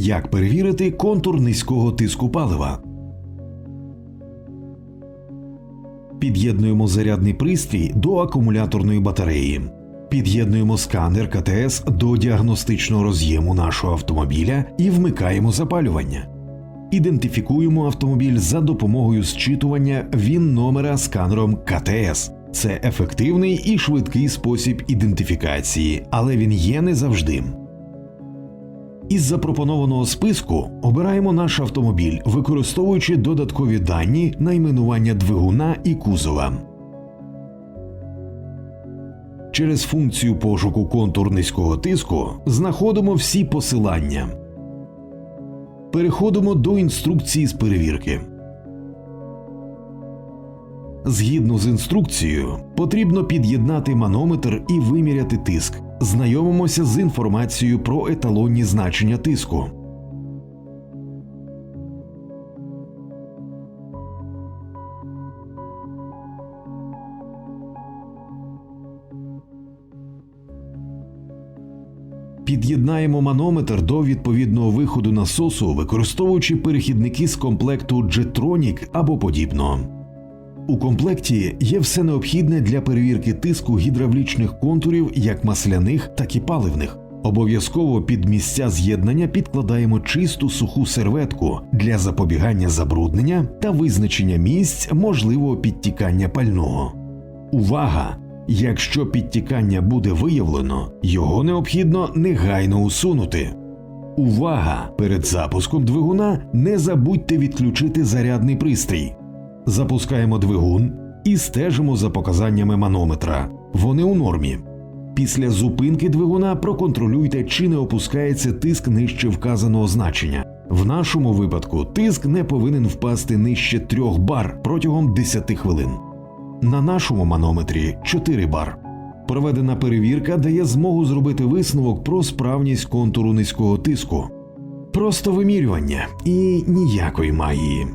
Як перевірити контур низького тиску палива? Під'єднуємо зарядний пристрій до акумуляторної батареї. Під'єднуємо сканер КТС до діагностичного роз'єму нашого автомобіля і вмикаємо запалювання. Ідентифікуємо автомобіль за допомогою зчитування він номера сканером КТС. Це ефективний і швидкий спосіб ідентифікації, але він є не завжди. Із запропонованого списку обираємо наш автомобіль, використовуючи додаткові дані найменування двигуна і кузова. Через функцію пошуку контур низького тиску знаходимо всі посилання. Переходимо до інструкції з перевірки. Згідно з інструкцією, потрібно під'єднати манометр і виміряти тиск. Знайомимося з інформацією про еталонні значення тиску. Під'єднаємо манометр до відповідного виходу насосу, використовуючи перехідники з комплекту Jetronic або подібного. У комплекті є все необхідне для перевірки тиску гідравлічних контурів як масляних, так і паливних. Обов'язково під місця з'єднання підкладаємо чисту суху серветку для запобігання забруднення та визначення місць можливого підтікання пального. Увага! Якщо підтікання буде виявлено, його необхідно негайно усунути. Увага! Перед запуском двигуна не забудьте відключити зарядний пристрій. Запускаємо двигун і стежимо за показаннями манометра. Вони у нормі. Після зупинки двигуна проконтролюйте, чи не опускається тиск нижче вказаного значення. В нашому випадку тиск не повинен впасти нижче 3 бар протягом 10 хвилин. На нашому манометрі 4 бар. Проведена перевірка дає змогу зробити висновок про справність контуру низького тиску. Просто вимірювання і ніякої магії.